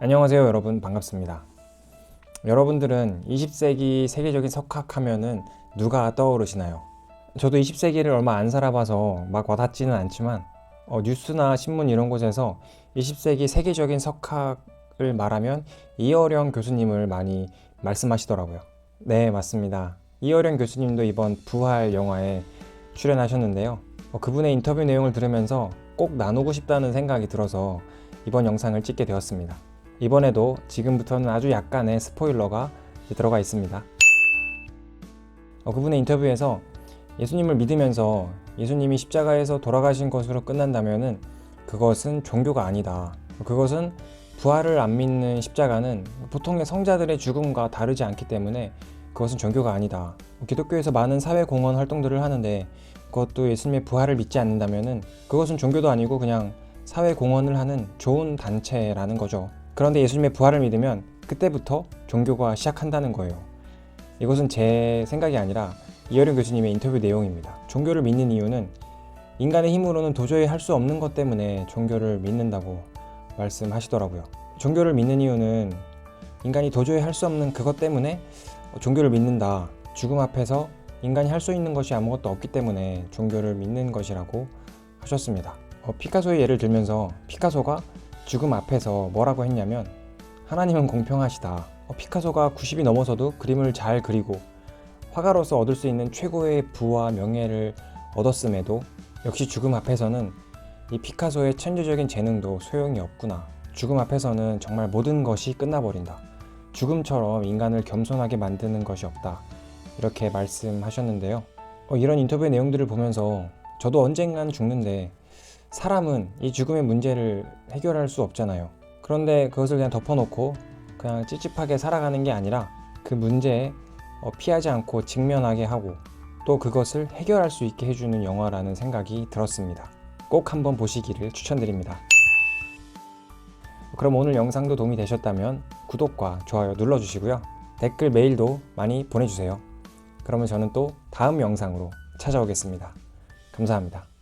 안녕하세요 여러분 반갑습니다. 여러분들은 20세기 세계적인 석학 하면은 누가 떠오르시나요? 저도 20세기를 얼마 안 살아봐서 막 와닿지는 않지만 어, 뉴스나 신문 이런 곳에서 20세기 세계적인 석학을 말하면 이어령 교수님을 많이 말씀하시더라고요. 네 맞습니다. 이어령 교수님도 이번 부활 영화에 출연하셨는데요. 어, 그분의 인터뷰 내용을 들으면서 꼭 나누고 싶다는 생각이 들어서 이번 영상을 찍게 되었습니다. 이번에도 지금부터는 아주 약간의 스포일러가 들어가 있습니다. 어, 그분의 인터뷰에서 예수님을 믿으면서 예수님이 십자가에서 돌아가신 것으로 끝난다면은 그것은 종교가 아니다. 그것은 부활을 안 믿는 십자가는 보통의 성자들의 죽음과 다르지 않기 때문에 그것은 종교가 아니다. 기독교에서 많은 사회 공헌 활동들을 하는데 그것도 예수님의 부활을 믿지 않는다면은 그것은 종교도 아니고 그냥 사회 공헌을 하는 좋은 단체라는 거죠. 그런데 예수님의 부활을 믿으면 그때부터 종교가 시작한다는 거예요. 이것은 제 생각이 아니라 이어령 교수님의 인터뷰 내용입니다. 종교를 믿는 이유는 인간의 힘으로는 도저히 할 수 없는 것 때문에 종교를 믿는다고 말씀하시더라고요. 종교를 믿는 이유는 인간이 도저히 할 수 없는 그것 때문에 종교를 믿는다. 죽음 앞에서 인간이 할 수 있는 것이 아무것도 없기 때문에 종교를 믿는 것이라고 하셨습니다. 어, 피카소의 예를 들면서 피카소가 죽음 앞에서 뭐라고 했냐면 하나님은 공평하시다. 어, 피카소가 90이 넘어서도 그림을 잘 그리고 화가로서 얻을 수 있는 최고의 부와 명예를 얻었음에도 역시 죽음 앞에서는 이 피카소의 천재적인 재능도 소용이 없구나. 죽음 앞에서는 정말 모든 것이 끝나버린다. 죽음처럼 인간을 겸손하게 만드는 것이 없다. 이렇게 말씀하셨는데요. 어, 이런 인터뷰의 내용들을 보면서 저도 언젠간 죽는데 사람은 이 죽음의 문제를 해결할 수 없잖아요. 그런데 그것을 그냥 덮어놓고 그냥 찝찝하게 살아가는 게 아니라 그 문제에 어, 피하지 않고 직면하게 하고 또 그것을 해결할 수 있게 해주는 영화라는 생각이 들었습니다. 꼭 한번 보시기를 추천드립니다. 그럼 오늘 영상도 도움이 되셨다면 구독과 좋아요 눌러주시고요. 댓글 메일도 많이 보내주세요. 그러면 저는 또 다음 영상으로 찾아오겠습니다. 감사합니다.